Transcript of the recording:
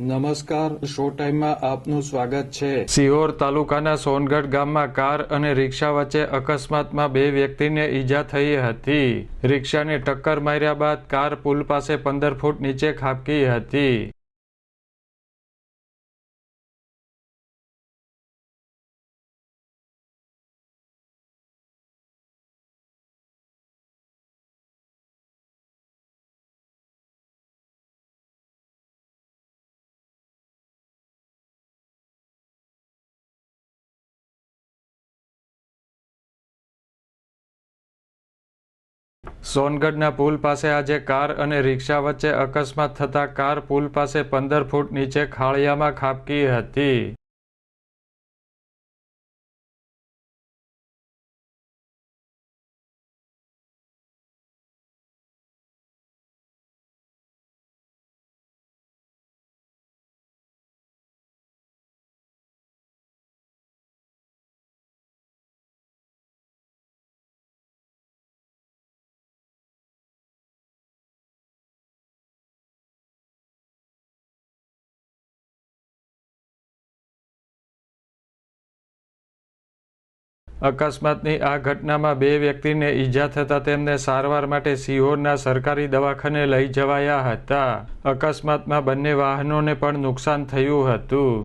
નમસ્કાર, શો ટાઈમમાં આપનું સ્વાગત છે. સિહોર તાલુકાના સોનગઢ ગામમાં કાર અને રિક્ષા વચ્ચે અકસ્માતમાં બે વ્યક્તિને ઈજા થઈ હતી. રિક્ષાને ટક્કર માર્યા બાદ કાર પુલ પાસે પંદર ફૂટ નીચે ખાબકી હતી. સોનગઢના પુલ પાસે આજે કાર અને રિક્ષા વચ્ચે અકસ્માત થતા કાર પુલ પાસે પંદર ફૂટ નીચે ખાળિયામાં ખાબકી હતી. અકસ્માતની આ ઘટનામાં બે વ્યક્તિને ઈજા થતાં તેમને સારવાર માટે સિહોરના સરકારી દવાખાને લઈ જવાયા હતા. અકસ્માતમાં બંને વાહનોને પણ નુકસાન થયું હતું.